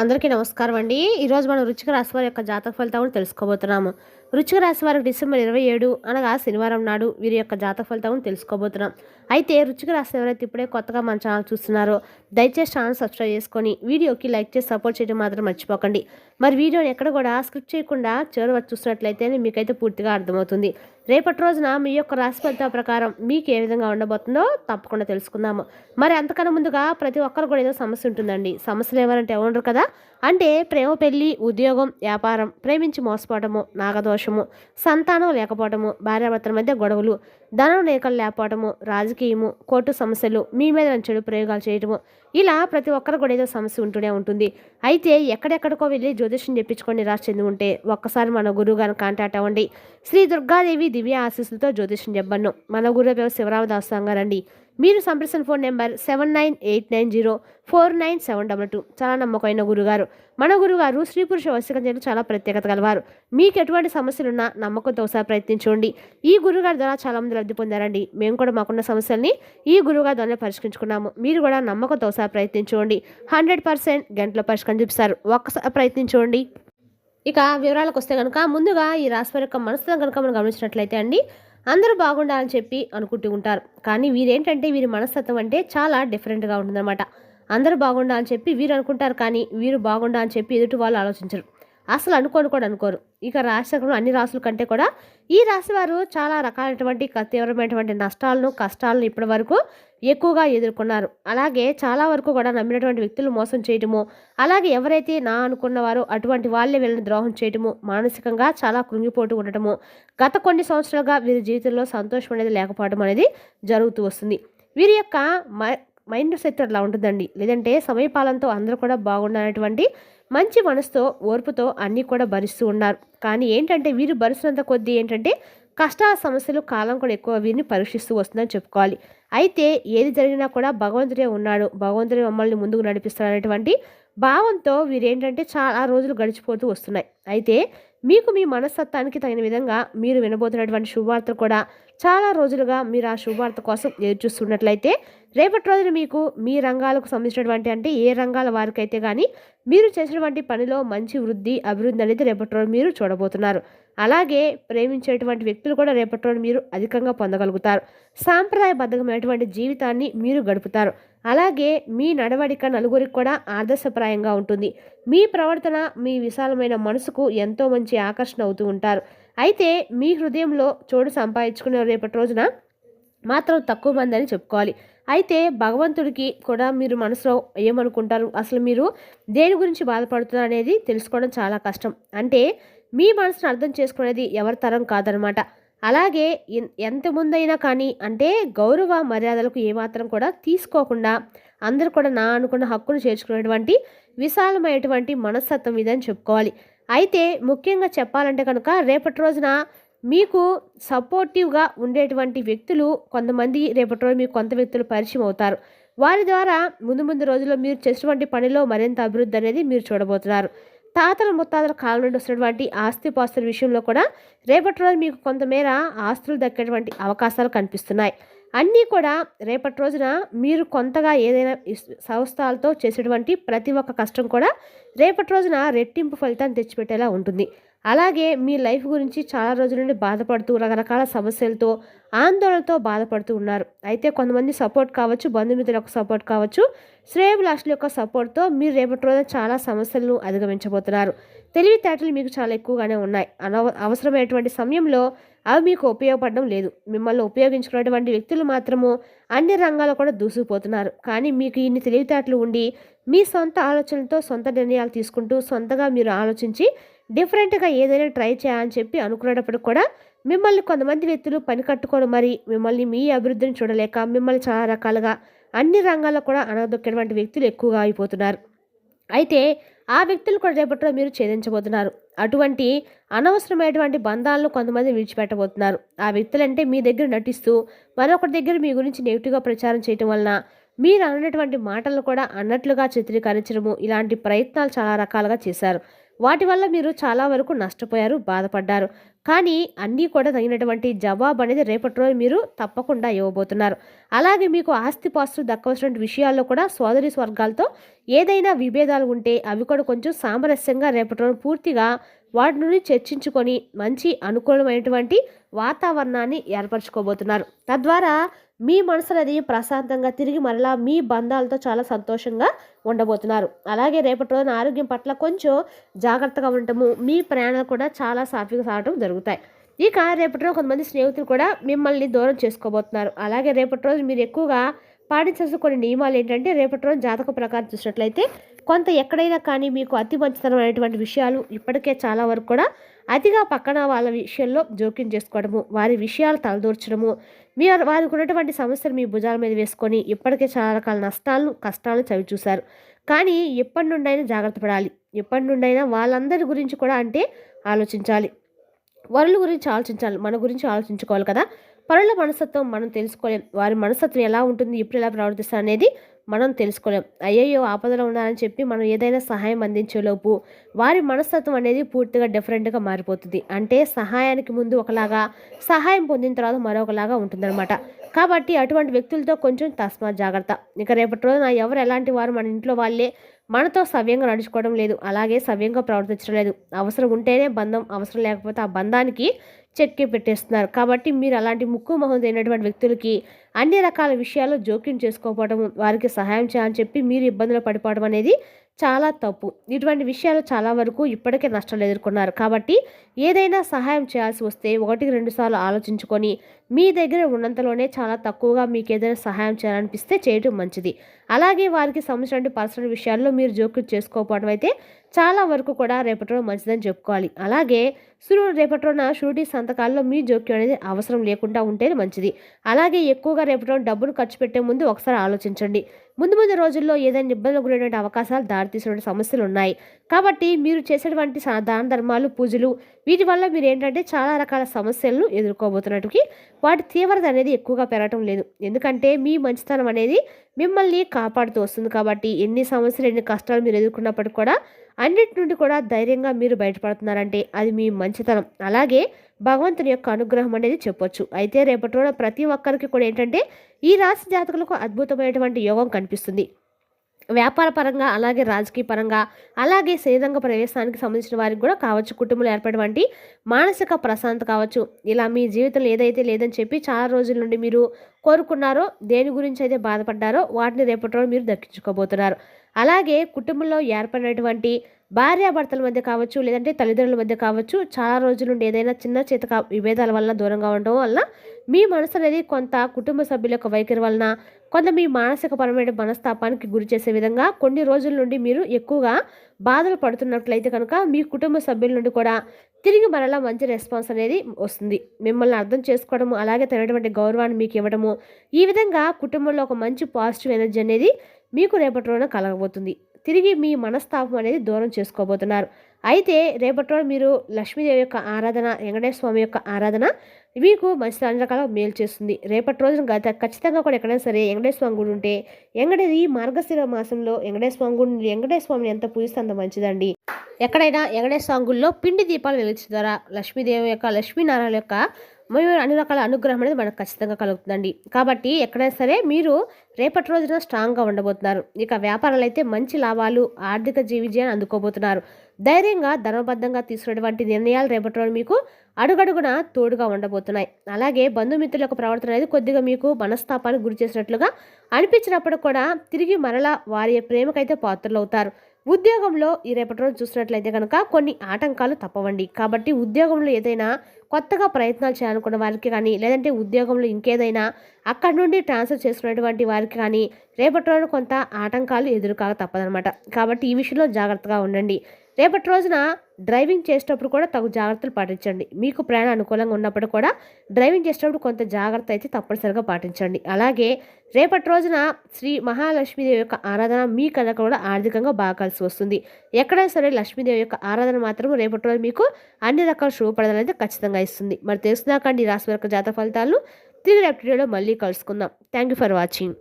అందరికీ నమస్కారం అండి. ఈరోజు మనం రుచిక రాశి వారి యొక్క జాతక ఫలితాలను తెలుసుకోబోతున్నాము. రుచిక రాశి వారికి డిసెంబర్ ఇరవై ఏడు అనగా శనివారం నాడు వీరి యొక్క జాతక ఫలితాలను తెలుసుకోబోతున్నాం. అయితే వృచ్చిక రాశి ఎవరైతే ఇప్పుడే కొత్తగా మన ఛానల్ చూస్తున్నారో దయచేసి ఛానల్ సబ్స్క్రైబ్ చేసుకొని వీడియోకి లైక్ చేసి సపోర్ట్ చేయడం మాత్రం మర్చిపోకండి. మరి వీడియోని ఎక్కడ కూడా స్క్రిప్ట్ చేయకుండా చివరి వచ్చి చూసినట్లయితే మీకైతే పూర్తిగా అర్థమవుతుంది. రేపటి రోజున మీ యొక్క రాశి ఫలితం ప్రకారం మీకు ఏ విధంగా ఉండబోతుందో తప్పకుండా తెలుసుకుందాము. మరి అంతకన్నా ముందుగా ప్రతి ఒక్కరు కూడా ఏదో సమస్య ఉంటుందండి. సమస్యలు ఎవరంటే ఎవరు కదా? అంటే ప్రేమ పెళ్ళి ఉద్యోగం వ్యాపారం ప్రేమించి మోసపోవడము నాగదోషము సంతానం లేకపోవటము భార్యాభర్తల మధ్య గొడవలు ధనం లేకలు లేకపోవడము రాజకీయము కోర్టు సమస్యలు మీ మీద చెడు ప్రయోగాలు చేయడము ఇలా ప్రతి ఒక్కరు కూడా ఏదో సమస్య ఉంటూనే ఉంటుంది. అయితే ఎక్కడెక్కడికో వెళ్ళి జ్యోతిష్యం చెప్పించుకొని రాసి చెంది ఉంటే ఒక్కసారి మన గురువు గారిని కాంటాక్ట్ అవ్వండి. శ్రీ దుర్గాదేవి దివ్య ఆశీస్సులతో జ్యోతిష్యం చెప్పను మన గురువు శివరామదాస్ గారండి మీరు సంప్రదించిన phone number seven nine eight nine zero four nine seven double two. చాలా నమ్మకమైన గురుగారు మన గురుగారు స్త్రీ పురుష వశీకరణ చేయడం చాలా ప్రత్యేకత గలవారు. మీకు ఎటువంటి సమస్యలున్నా నమ్మకంతో ఒకసారి ప్రయత్నించండి. ఈ గురుగారి ద్వారా చాలామంది లబ్ధి పొందారండి. మేము కూడా మాకున్న సమస్యల్ని ఈ గురుగారి ద్వారా పరిష్కరించుకున్నాము. మీరు కూడా నమ్మకంతో ఒకసారి ప్రయత్నించండి. హండ్రెడ్ పర్సెంట్ గంటలో పరిష్కరణ చూపిస్తారు. ఒక్కసారి ప్రయత్నించండి. ఇక వివరాలకు వస్తే కనుక ముందుగా ఈ రాశి యొక్క మనసులో కనుక మనం గమనించినట్లయితే అండి అందరూ బాగుండాలని చెప్పి అనుకుంటూ ఉంటారు. కానీ వీరేంటంటే వీరి మనస్తత్వం అంటే చాలా డిఫరెంట్గా ఉంటుందన్నమాట. అందరూ బాగుండాలని చెప్పి వీరు అనుకుంటారు కానీ వీరు బాగుండాలని చెప్పి ఎదుటి వాళ్ళు ఆలోచించరు. అసలు అనుకోను కూడా అనుకోరు. ఇక రాశిచక్రంలో అన్ని రాసుల కంటే కూడా ఈ రాశి వారు చాలా రకాలైనటువంటి తీవ్రమైనటువంటి నష్టాలను కష్టాలను ఇప్పటి వరకు ఎక్కువగా ఎదుర్కొన్నారు. అలాగే చాలా వరకు కూడా నమ్మినటువంటి వ్యక్తులు మోసం చేయటము అలాగే ఎవరైతే నా అనుకున్నవారో అటువంటి వాళ్ళే వీళ్ళని ద్రోహం చేయటము మానసికంగా చాలా కృంగిపోటు ఉండటము గత కొన్ని సంవత్సరాలుగా వీరి జీవితంలో సంతోషం అనేది లేకపోవడం అనేది జరుగుతూ వస్తుంది. వీరి యొక్క మ- మైండ్ సెట్ అట్లా ఉంటుందండి. లేదంటే సమయపాలనతో అందరూ కూడా బాగుండాలనేటువంటి మంచి మనసుతో ఓర్పుతో అన్నీ కూడా భరిస్తూ ఉన్నారు. కానీ ఏంటంటే వీరు భరిస్తున్నంత కొద్దీ ఏంటంటే కష్టాల సమస్యలు కాలం కూడా ఎక్కువ వీరిని పరీక్షిస్తూ వస్తుందని చెప్పుకోవాలి. అయితే ఏది జరిగినా కూడా భగవంతుడే ఉన్నాడు. భగవంతుడే మమ్మల్ని ముందుకు నడిపిస్తాడనేటువంటి భావంతో వీరేంటంటే చాలా రోజులు గడిచిపోతూ వస్తున్నాయి. అయితే మీకు మీ మనస్తత్వానికి తగిన విధంగా మీరు వినబోతున్నటువంటి శుభవార్త కూడా చాలా రోజులుగా మీరు ఆ శుభవార్త కోసం ఎదురు చూస్తున్నట్లయితే రేపటి రోజున మీకు మీ రంగాలకు సంబంధించినటువంటి అంటే ఏ రంగాల వారికైతే కానీ మీరు చేసినటువంటి పనిలో మంచి వృద్ధి అభివృద్ధి అనేది రేపటి రోజు మీరు చూడబోతున్నారు. అలాగే ప్రేమించేటువంటి వ్యక్తులు కూడా రేపటి రోజు మీరు అధికంగా పొందగలుగుతారు. సాంప్రదాయబద్ధమైనటువంటి జీవితాన్ని మీరు గడుపుతారు. అలాగే మీ నడవడిక నలుగురికి కూడా ఆదర్శప్రాయంగా ఉంటుంది. మీ ప్రవర్తన మీ విశాలమైన మనసుకు ఎంతో మంచి ఆకర్షణ అవుతూ ఉంటారు. అయితే మీ హృదయంలో చోటు సంపాదించుకునే రేపటి రోజున మాత్రం తక్కువ మంది అని చెప్పుకోవాలి. అయితే భగవంతుడికి కూడా మీరు మనసులో ఏమనుకుంటారు? అసలు మీరు దేని గురించి బాధపడుతున్నారు అనేది తెలుసుకోవడం చాలా కష్టం. అంటే మీ మనసును అర్థం చేసుకునేది ఎవరి తరం కాదనమాట. అలాగే ఎంత ముందైనా కానీ అంటే గౌరవ మర్యాదలకు ఏమాత్రం కూడా తీసుకోకుండా అందరూ కూడా నా అనుకున్న హక్కును చేర్చుకునేటువంటి విశాలమైనటువంటి మనస్తత్వం ఇదని చెప్పుకోవాలి. అయితే ముఖ్యంగా చెప్పాలంటే కనుక రేపటి రోజున మీకు సపోర్టివ్గా ఉండేటువంటి వ్యక్తులు కొంతమంది రేపటి రోజు మీకు కొంత వ్యక్తులు పరిచయం అవుతారు. వారి ద్వారా ముందు ముందు రోజుల్లో మీరు చేసినటువంటి పనిలో మరింత అభివృద్ధి అనేది మీరు చూడబోతున్నారు. తాతల ముత్తాతల కాలం నుండి వస్తున్నటువంటి ఆస్తి పాస్తుల విషయంలో కూడా రేపటి రోజు మీకు కొంతమేర ఆస్తులు దక్కేటువంటి అవకాశాలు కనిపిస్తున్నాయి. అన్నీ కూడా రేపటి రోజున మీరు కొంతగా ఏదైనా సంస్థలతో చేసేటువంటి ప్రతి ఒక్క కష్టం కూడా రేపటి రోజున రెట్టింపు ఫలితాన్ని తెచ్చిపెట్టేలా ఉంటుంది. అలాగే మీ లైఫ్ గురించి చాలా రోజుల నుండి బాధపడుతూ రకరకాల సమస్యలతో ఆందోళనతో బాధపడుతూ ఉన్నారు. అయితే కొంతమంది సపోర్ట్ కావచ్చు బంధుమిత్రుల యొక్క సపోర్ట్ కావచ్చు శ్రేయభిలాషుల యొక్క సపోర్ట్తో మీరు రేపటి రోజున చాలా సమస్యలను అధిగమించబోతున్నారు. తెలివితేటలు మీకు చాలా ఎక్కువగానే ఉన్నాయి. అనవ అవసరమైనటువంటి సమయంలో అవి మీకు ఉపయోగపడడం లేదు. మిమ్మల్ని ఉపయోగించుకున్నటువంటి వ్యక్తులు మాత్రము అన్ని రంగాల్లో కూడా దూసుకుపోతున్నారు. కానీ మీకు ఇన్ని తెలివితేటలు ఉండి మీ సొంత ఆలోచనలతో సొంత నిర్ణయాలు తీసుకుంటూ సొంతగా మీరు ఆలోచించి డిఫరెంట్గా ఏదైనా ట్రై చేయాలని చెప్పి అనుకునేటప్పుడు కూడా మిమ్మల్ని కొంతమంది వ్యక్తులు పని కట్టుకొని మరి మిమ్మల్ని మీ అభివృద్ధిని చూడలేక మిమ్మల్ని చాలా రకాలుగా అన్ని రంగాల్లో కూడా అనదొక్కేటువంటి వ్యక్తులు ఎక్కువగా అయిపోతున్నారు. అయితే ఆ వ్యక్తులు కూడా రేపట్లో మీరు ఛేదించబోతున్నారు. అటువంటి అనవసరమైనటువంటి బంధాలను కొంతమంది విడిచిపెట్టబోతున్నారు. ఆ వ్యక్తులంటే మీ దగ్గర నటిస్తూ మరొకరి దగ్గర మీ గురించి నెగిటివ్గా ప్రచారం చేయటం వలన మీరు అన్నటువంటి మాటలను కూడా అన్నట్లుగా చిత్రీకరించడము ఇలాంటి ప్రయత్నాలు చాలా రకాలుగా చేశారు. వాటి వల్ల మీరు చాలా వరకు నష్టపోయారు బాధపడ్డారు. కానీ అన్నీ కూడా తగినటువంటి జవాబు అనేది రేపటి రోజు మీరు తప్పకుండా ఇవ్వబోతున్నారు. అలాగే మీకు ఆస్తిపాస్తులు దక్కవలసిన విషయాల్లో కూడా సోదరి స్వర్గాలతో ఏదైనా విభేదాలు ఉంటే అవి కూడా కొంచెం సామరస్యంగా రేపటి రోజు పూర్తిగా వాటి నుండి చర్చించుకొని మంచి అనుకూలమైనటువంటి వాతావరణాన్ని ఏర్పరచుకోబోతున్నారు. తద్వారా మీ మనసు అనేది ప్రశాంతంగా తిరిగి మరలా మీ బంధాలతో చాలా సంతోషంగా ఉండబోతున్నారు. అలాగే రేపటి రోజున ఆరోగ్యం పట్ల కొంచెం జాగ్రత్తగా ఉండటము మీ ప్రయాణాలు కూడా చాలా సాఫీగా సాగటం జరుగుతాయి. ఇక రేపటి రోజు కొంతమంది స్నేహితులు కూడా మిమ్మల్ని దూరం చేసుకోబోతున్నారు. అలాగే రేపటి రోజు మీరు ఎక్కువగా పాటించాల్సిన కొన్ని నియమాలు ఏంటంటే రేపటి రోజు జాతక ప్రకారం చూసినట్లయితే కొంత ఎక్కడైనా కానీ మీకు అతి మంచితనమైనటువంటి విషయాలు ఇప్పటికే చాలా వరకు కూడా అతిగా పక్కన వాళ్ళ విషయంలో జోక్యం చేసుకోవడము వారి విషయాలు తలదూర్చడము మీ వారికి ఉన్నటువంటి సమస్యలు మీ భుజాల మీద వేసుకొని ఇప్పటికే చాలా రకాల నష్టాలను కష్టాలను చవి చూశారు. కానీ ఎప్పటి నుండైనా జాగ్రత్త పడాలి. ఎప్పటి నుండైనా వాళ్ళందరి గురించి కూడా అంటే ఆలోచించాలి. వరుల గురించి ఆలోచించాలి. మన గురించి ఆలోచించుకోవాలి కదా. పరుల మనస్తత్వం మనం తెలుసుకోలేం. వారి మనస్తత్వం ఎలా ఉంటుంది ఇప్పుడు ఎలా ప్రవర్తిస్తారు అనేది మనం తెలుసుకోలేం. అయ్యయ్యో ఆపదలో ఉన్నారని చెప్పి మనం ఏదైనా సహాయం అందించేలోపు వారి మనస్తత్వం అనేది పూర్తిగా డిఫరెంట్గా మారిపోతుంది. అంటే సహాయానికి ముందు ఒకలాగా సహాయం పొందిన తర్వాత మరొకలాగా ఉంటుందన్నమాట. కాబట్టి అటువంటి వ్యక్తులతో కొంచెం తస్మా జాగ్రత్త. ఇక రేపటి రోజున ఎవరు ఎలాంటి వారు మన ఇంట్లో వాళ్ళే మనతో సవ్యంగా నడుచుకోవడం లేదు. అలాగే సవ్యంగా ప్రవర్తించడం లేదు. అవసరం ఉంటేనే బంధం అవసరం లేకపోతే ఆ బంధానికి చెక్కి పెట్టేస్తున్నారు. కాబట్టి మీరు అలాంటి ముక్కు మొహం అయినటువంటి వ్యక్తులకి అన్ని రకాల విషయాల్లో జోక్యం చేసుకోకపోవడం వారికి సహాయం చేయాలని చెప్పి మీరు ఇబ్బందులు పడిపోవడం అనేది చాలా తప్పు. ఇటువంటి విషయాలు చాలా వరకు ఇప్పటికే నష్టాలు ఎదుర్కొన్నారు. కాబట్టి ఏదైనా సహాయం చేయాల్సి వస్తే ఒకటికి రెండు సార్లు ఆలోచించుకొని మీ దగ్గర ఉన్నంతలోనే చాలా తక్కువగా మీకు ఏదైనా సహాయం చేయాలనిపిస్తే చేయటం మంచిది. అలాగే వారికి సంబంధించిన పర్సనల్ విషయాల్లో మీరు జోక్యం చేసుకోకపోవడం అయితే చాలా వరకు కూడా రేపటి రోజు మంచిదని చెప్పుకోవాలి. అలాగే సురు రేపటి రోజున షూరిటీ సంతకాల్లో మీ జోక్యం అనేది అవసరం లేకుండా ఉంటేనే మంచిది. అలాగే ఎక్కువగా రేపటి రోజు డబ్బును ఖర్చు పెట్టే ముందు ఒకసారి ఆలోచించండి. ముందు ముందు రోజుల్లో ఏదైనా ఇబ్బందులు గురైనటువంటి అవకాశాలు దారితీసిన సమస్యలు ఉన్నాయి. కాబట్టి మీరు చేసేటువంటి దాన ధర్మాలు పూజలు వీటి వల్ల మీరు ఏంటంటే చాలా రకాల సమస్యలను ఎదుర్కోబోతున్నట్టుకి వాటి తీవ్రత అనేది ఎక్కువగా పెరగటం లేదు. ఎందుకంటే మీ మంచితనం అనేది మిమ్మల్ని కాపాడుతూ వస్తుంది. కాబట్టి ఎన్ని సమస్యలు ఎన్ని కష్టాలు మీరు ఎదుర్కొన్నప్పటికీ కూడా అన్నిటి నుండి కూడా ధైర్యంగా మీరు బయటపడుతున్నారంటే అది మీ మంచితనం. అలాగే భగవంతుని యొక్క అనుగ్రహం అనేది చెప్పొచ్చు. అయితే రేపటి రోజున ప్రతి ఒక్కరికి కూడా ఏంటంటే ఈ రాశి జాతకులకు అద్భుతమైనటువంటి యోగం కనిపిస్తుంది. వ్యాపార పరంగా అలాగే రాజకీయ పరంగా అలాగే శ్రీరంగ ప్రవేశానికి సంబంధించిన వారికి కూడా కావచ్చు. కుటుంబంలో ఏర్పడేటువంటి మానసిక ప్రశాంతత కావచ్చు. ఇలా మీ జీవితంలో ఏదైతే లేదని చెప్పి చాలా రోజుల నుండి మీరు కోరుకున్నారో దేని గురించి అయితే బాధపడ్డారో వాటిని రేపటి రోజు మీరు దక్కించుకోబోతున్నారు. అలాగే కుటుంబంలో ఏర్పడినటువంటి భార్యాభర్తల మధ్య కావచ్చు లేదంటే తల్లిదండ్రుల మధ్య కావచ్చు చాలా రోజుల నుండి ఏదైనా చిన్న చేత విభేదాల వలన దూరంగా ఉండడం వలన మీ మనసు అనేది కొంత కుటుంబ సభ్యుల యొక్క వైఖరి వలన కొంత మీ మానసిక పరమైన మనస్తాపానికి గురి చేసే విధంగా కొన్ని రోజుల నుండి మీరు ఎక్కువగా బాధలు పడుతున్నట్లయితే కనుక మీ కుటుంబ సభ్యుల నుండి కూడా తిరిగి మరలా మంచి రెస్పాన్స్ అనేది వస్తుంది. మిమ్మల్ని అర్థం చేసుకోవడము అలాగే తగినటువంటి గౌరవాన్ని మీకు ఇవ్వడము ఈ విధంగా కుటుంబంలో ఒక మంచి పాజిటివ్ ఎనర్జీ అనేది మీకు రేపటి రోజున కలగబోతుంది. తిరిగి మీ మనస్తాపం అనేది దూరం చేసుకోబోతున్నారు. అయితే రేపటి రోజు మీరు లక్ష్మీదేవి యొక్క ఆరాధన వెంకటేశ్వర స్వామి యొక్క ఆరాధన మీకు మంచి అన్ని రకాల మేలు చేస్తుంది. రేపటి రోజున గత ఖచ్చితంగా కూడా ఎక్కడైనా సరే వెంకటేశ్వర స్వామి గుడి ఉంటే వెంకటే ఈ మార్గశిర మాసంలో వెంకటేశ్వర స్వామి గుడి వెంకటేశ్వర స్వామిని ఎంత పూజిస్తే అంత మంచిదండి. ఎక్కడైనా వెంకటేశ్వర స్వామి గుడిలో పిండి దీపాలు వెలిగించడం ద్వారా లక్ష్మీదేవి యొక్క లక్ష్మీనారాయణ యొక్క మరియు అన్ని రకాల అనుగ్రహం అనేది మనకు ఖచ్చితంగా కలుగుతుందండి. కాబట్టి ఎక్కడైనా సరే మీరు రేపటి రోజున స్ట్రాంగ్గా ఉండబోతున్నారు. ఇక వ్యాపారాలు అయితే మంచి లాభాలు ఆర్థిక జీవిజయాన్ని అందుకోబోతున్నారు. ధైర్యంగా ధర్మబద్ధంగా తీసుకునేటువంటి నిర్ణయాలు రేపటి రోజు మీకు అడుగడుగున తోడుగా ఉండబోతున్నాయి. అలాగే బంధుమిత్రుల యొక్క ప్రవర్తన అనేది కొద్దిగా మీకు మనస్తాపానికి గురి చేసినట్లుగా అనిపించినప్పుడు కూడా తిరిగి మరలా వారి ప్రేమకైతే పాత్రలు అవుతారు. ఉద్యోగంలో ఈ రేపటి రోజు చూసినట్లయితే కనుక కొన్ని ఆటంకాలు తప్పవండి. కాబట్టి ఉద్యోగంలో ఏదైనా కొత్తగా ప్రయత్నాలు చేయాలనుకున్న వారికి కానీ లేదంటే ఉద్యోగంలో ఇంకేదైనా అక్కడి నుండి ట్రాన్స్ఫర్ చేసుకునేటువంటి వారికి కానీ రేపటి రోజు కొంత ఆటంకాలు ఎదురుకాక తప్పదనమాట కాబట్టి ఈ విషయంలో జాగ్రత్తగా ఉండండి. రేపటి రోజున డ్రైవింగ్ చేసేటప్పుడు కూడా తగు జాగ్రత్తలు పాటించండి. మీకు ప్రయాణ అనుకూలంగా ఉన్నప్పుడు కూడా డ్రైవింగ్ చేసేటప్పుడు కొంత జాగ్రత్త అయితే తప్పనిసరిగా పాటించండి. అలాగే రేపటి రోజున శ్రీ మహాలక్ష్మీదేవి యొక్క ఆరాధన మీ కథ కూడా ఆర్థికంగా బాగా కలిసి వస్తుంది. ఎక్కడైనా సరే లక్ష్మీదేవి యొక్క ఆరాధన మాత్రం రేపటి రోజు మీకు అన్ని రకాల శుభపడదలు అయితే ఖచ్చితంగా ఇస్తుంది. మరి తెలుసునాకండి రాశి వరకు జాత ఫలితాలను తిరిగి రేపటి మళ్ళీ కలుసుకుందాం. Thank you for watching